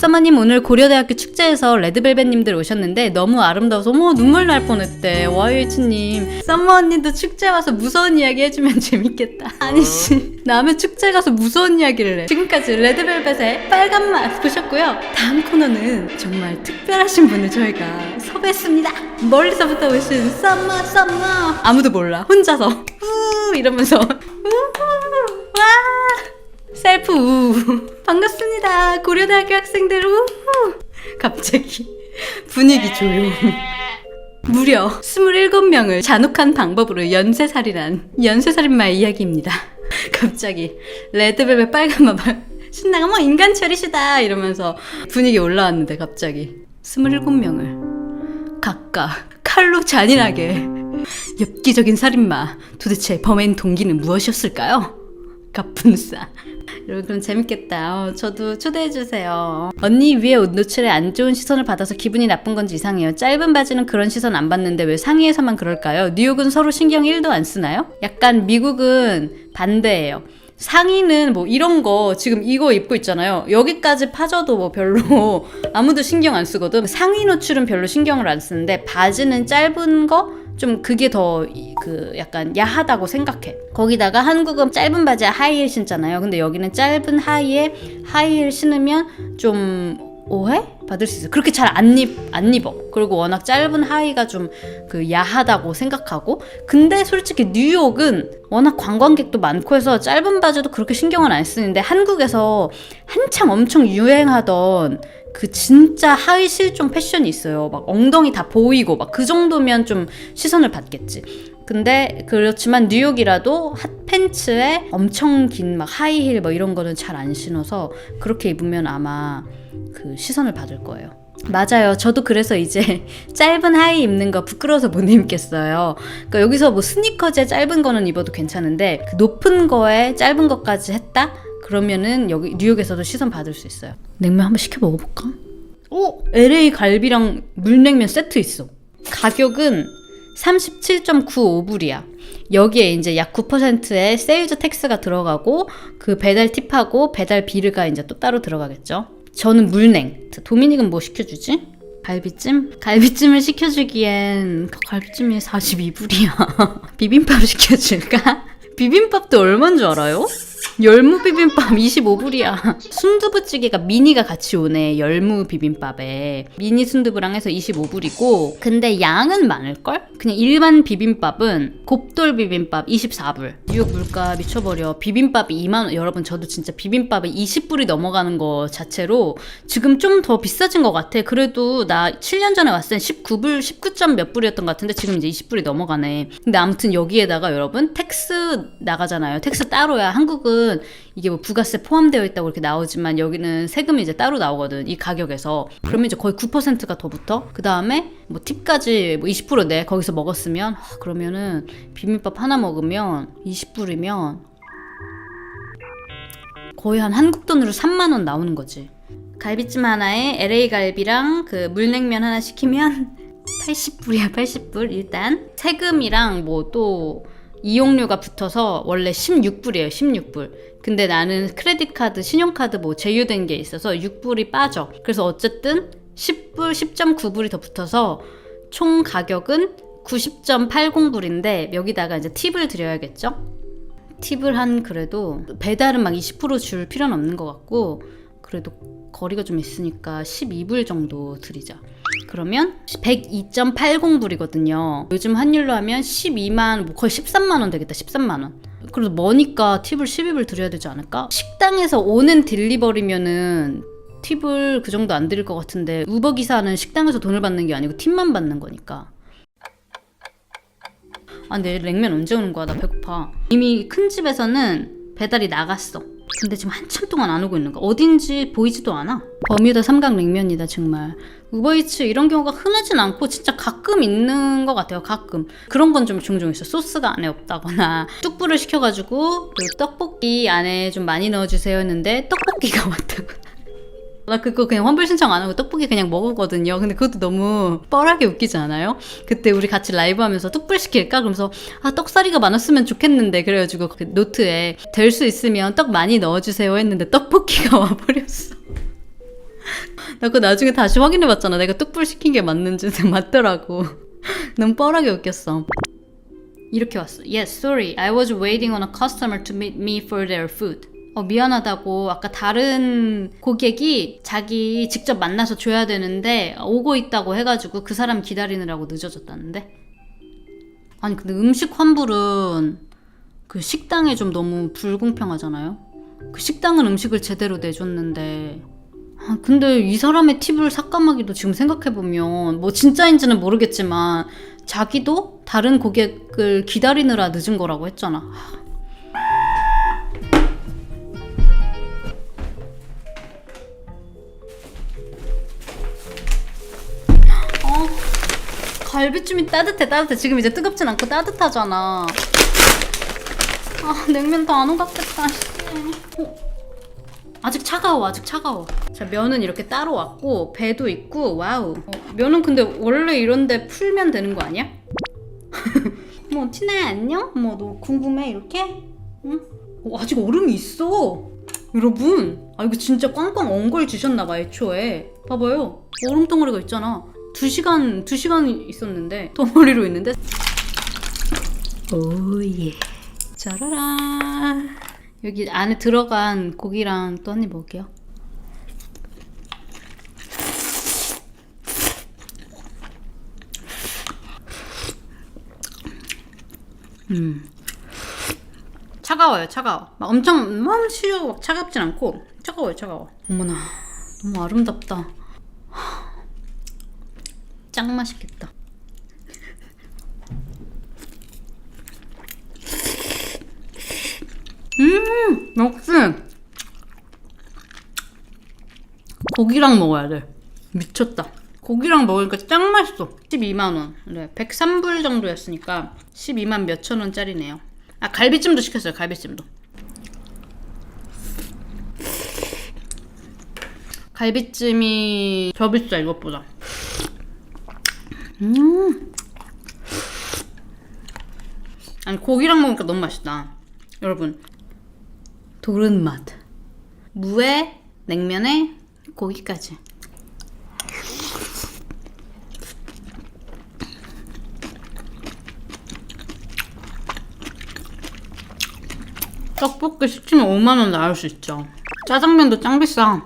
썸머님 오늘 고려대학교 축제에서 레드벨벳님들 오셨는데 너무 아름다워서 어머 눈물 날 뻔했대. YH님. 썸머 언니도 축제 와서 무서운 이야기 해주면 재밌겠다. 아니 씨. 남의 축제 가서 무서운 이야기를 해. 지금까지 레드벨벳의 빨간 맛 보셨고요. 다음 코너는 정말 특별하신 분을 저희가 섭외했습니다. 멀리서부터 오신 썸머 썸머 아무도 몰라. 혼자서. 후 이러면서. 우후 와. 셀프 우 반갑습니다. 고려대학교 학생들 우 갑자기 분위기 조용 무려 27명을 잔혹한 방법으로 연쇄살인한 연쇄살인마의 이야기입니다. 갑자기 레드벨벳 빨간 마발 신나가 뭐 인간 처리시다 이러면서 분위기 올라왔는데 갑자기 27명을 각각 칼로 잔인하게 엽기적인 살인마 도대체 범행 동기는 무엇이었을까요? 갑분싸 여러분 그럼 재밌겠다 어, 저도 초대해 주세요 언니 위에 옷 노출에 안 좋은 시선을 받아서 기분이 나쁜 건지 이상해요 짧은 바지는 그런 시선 안 받는데 왜 상의에서만 그럴까요? 뉴욕은 서로 신경 1도 안 쓰나요? 약간 미국은 반대예요 상의는 뭐 이런 거 지금 이거 입고 있잖아요. 여기까지 파져도 뭐 별로 아무도 신경 안 쓰거든. 상의 노출은 별로 신경을 안 쓰는데 바지는 짧은 거 좀 그게 더 그 약간 야하다고 생각해. 거기다가 한국은 짧은 바지에 하이힐 신잖아요. 근데 여기는 짧은 하이에 하이힐 신으면 좀 오해 받을 수 있어. 그렇게 잘 안 입, 안 입어. 그리고 워낙 짧은 하의가 좀 그 야하다고 생각하고. 근데 솔직히 뉴욕은 워낙 관광객도 많고 해서 짧은 바지도 그렇게 신경을 안 쓰는데 한국에서 한창 엄청 유행하던 그 진짜 하의 실종 패션이 있어요. 막 엉덩이 다 보이고 막 그 정도면 좀 시선을 받겠지. 근데 그렇지만 뉴욕이라도 핫팬츠에 엄청 긴 막 하이힐 뭐 이런 거는 잘 안 신어서 그렇게 입으면 아마 그 시선을 받을 거예요. 맞아요. 저도 그래서 이제 짧은 하이 입는 거 부끄러워서 못 입겠어요. 그러니까 여기서 뭐 스니커즈에 짧은 거는 입어도 괜찮은데 그 높은 거에 짧은 것까지 했다? 그러면은 여기 뉴욕에서도 시선 받을 수 있어요. 냉면 한번 시켜 먹어볼까? 오, LA 갈비랑 물냉면 세트 있어. 가격은 37.95불이야. 여기에 이제 약 9%의 세일즈 텍스가 들어가고 그 배달 팁하고 배달 비르가 이제 또 따로 들어가겠죠. 저는 물냉. 도미닉은 뭐 시켜주지? 갈비찜? 갈비찜을 시켜주기엔 그 갈비찜이 42불이야. 비빔밥을 시켜줄까? 비빔밥도 얼마인 줄 알아요? 열무 비빔밥 25불이야. 순두부찌개가 미니가 같이 오네. 열무 비빔밥에. 미니 순두부랑 해서 25불이고. 근데 양은 많을걸? 그냥 일반 비빔밥은 곱돌 비빔밥 24불. 뉴욕 물가 미쳐버려. 비빔밥이 2만원. 여러분, 저도 진짜 비빔밥에 20불이 넘어가는 거 자체로 지금 좀 더 비싸진 것 같아. 그래도 나 7년 전에 왔을 땐 19불, 19점 몇 불이었던 것 같은데 지금 이제 20불이 넘어가네. 근데 아무튼 여기에다가 여러분, 텍스 나가잖아요. 텍스 따로야. 한국은 이게 뭐 부가세 포함되어 있다고 이렇게 나오지만 여기는 세금이 이제 따로 나오거든. 이 가격에서. 그러면 이제 거의 9%가 더 붙어. 그 다음에 뭐 팁까지 뭐 20%내 거기서 먹었으면 하, 그러면은 비빔밥 하나 먹으면 20불이면 거의 한 한국 돈으로 3만 원 나오는 거지. 갈비찜 하나에 LA 갈비랑 그 물냉면 하나 시키면 80불이야, 80불 일단. 세금이랑 뭐또 이용료가 붙어서 원래 16불이에요, 16불. 근데 나는 크레딧 카드, 신용카드 뭐 제휴된 게 있어서 6불이 빠져. 그래서 어쨌든 10불, 10.9불이 더 붙어서 총 가격은 90.80불인데 여기다가 이제 팁을 드려야겠죠? 팁을 한 그래도 배달은 막 20%줄 필요는 없는 것 같고 그래도 거리가 좀 있으니까 12불 정도 드리자. 그러면 102.80불이거든요. 요즘 환율로 하면 12만 뭐 거의 13만 원 되겠다. 13만 원. 그래도 머니까 팁을 12불 드려야 되지 않을까? 식당에서 오는 딜리버리면은 팁을 그 정도 안 드릴 것 같은데 우버 기사는 식당에서 돈을 받는 게 아니고 팁만 받는 거니까. 아, 내일 냉면 언제 오는 거야? 나 배고파. 이미 큰 집에서는 배달이 나갔어. 근데 지금 한참 동안 안 오고 있는 거야. 어딘지 보이지도 않아. 버뮤다 삼각 냉면이다, 정말. 우버이츠 이런 경우가 흔하진 않고 진짜 가끔 있는 것 같아요. 가끔. 그런 건 좀 종종 있어. 소스가 안에 없다거나 뚝불을 시켜가지고 그 떡볶이 안에 좀 많이 넣어주세요 했는데 떡볶이가 왔다고. 나 그거 그냥 환불 신청 안 하고 떡볶이 그냥 먹었거든요. 근데 그것도 너무 뻘하게 웃기지 않아요? 그때 우리 같이 라이브 하면서 뚝불 시킬까? 그러면서 아 떡사리가 많았으면 좋겠는데 그래가지고 그 노트에 될 수 있으면 떡 많이 넣어주세요 했는데 떡볶이가 와버렸어. 나 그거 나중에 다시 확인해 봤잖아. 내가 뚝불 시킨 게 맞는지 맞더라고. 너무 뻔하게 웃겼어. 이렇게 왔어. Yes, sorry. I was waiting on a customer to meet me for their food. 어, 미안하다고. 아까 다른 고객이 자기 직접 만나서 줘야 되는데 오고 있다고 해가지고 그 사람 기다리느라고 늦어졌다는데. 아니, 근데 음식 환불은 그 식당에 좀 너무 불공평하잖아요? 그 식당은 음식을 제대로 내줬는데. 아, 근데 이 사람의 팁을 삭감하기도 지금 생각해보면 뭐 진짜인지는 모르겠지만 자기도 다른 고객을 기다리느라 늦은 거라고 했잖아. 갈비찜이 따뜻해 따뜻해 지금 이제 뜨겁진 않고 따뜻하잖아. 아 냉면 더안 오갔겠다. 씨. 어, 아직 차가워 아직 차가워 자 면은 이렇게 따로 왔고 배도 있고 와우 어, 면은 근데 원래 이런데 풀면 되는 거 아니야? 뭐 티나 안녕? 뭐 너 궁금해 이렇게? 응? 어, 아직 얼음이 있어 여러분 아 이거 진짜 꽝꽝 엉걸 주셨나봐 애초에 봐봐요 얼음 덩어리가 있잖아 두 시간 두 시간 있었는데 덩어리로 있는데 오예 짜라란 여기 안에 들어간 고기랑 또 한 입 먹을게요. 음. 차가워요, 차가워. 막 엄청 막 시려 막 차갑진 않고 차가워요, 차가워. 어머나, 너무 아름답다. 짱 맛있겠다. 음, 역시 고기랑 먹어야 돼. 미쳤다. 고기랑 먹으니까 짱 맛있어. 12만 원. 네, 103불 정도였으니까 12만 몇천 원짜리네요. 아 갈비찜도 시켰어요. 갈비찜도. 갈비찜이 더 비싸 이것보다. 음. 아니 고기랑 먹으니까 너무 맛있다. 여러분 도른 맛. 무에 냉면에 고기까지. 떡볶이 시키면 5만 원 나올 수 있죠. 짜장면도 짱 비싸.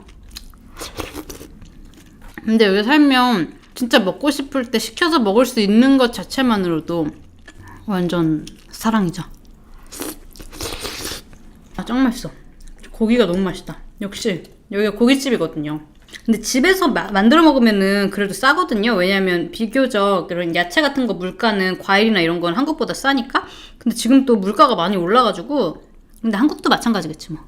근데 여기 살면 진짜 먹고 싶을 때 시켜서 먹을 수 있는 것 자체만으로도 완전 사랑이죠. 아, 짱 맛있어. 고기가 너무 맛있다. 역시 여기가 고깃집이거든요. 근데 집에서 마- 만들어 먹으면은 그래도 싸거든요. 왜냐면 비교적 이런 야채 같은 거 물가는 과일이나 이런 건 한국보다 싸니까. 근데 지금 또 물가가 많이 올라가지고 근데 한국도 마찬가지겠지 뭐.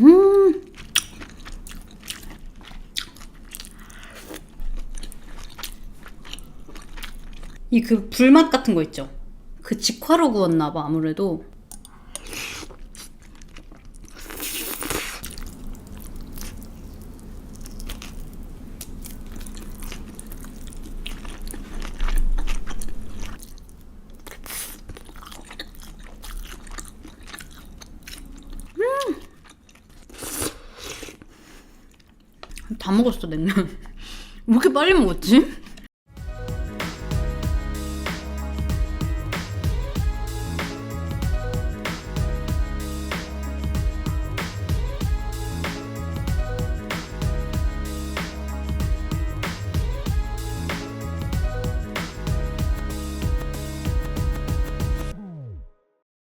음. 이 그 불맛 같은 거 있죠. 그 직화로 구웠나 봐 아무래도. 다 먹었어 냉면. 왜 이렇게 빨리 먹었지?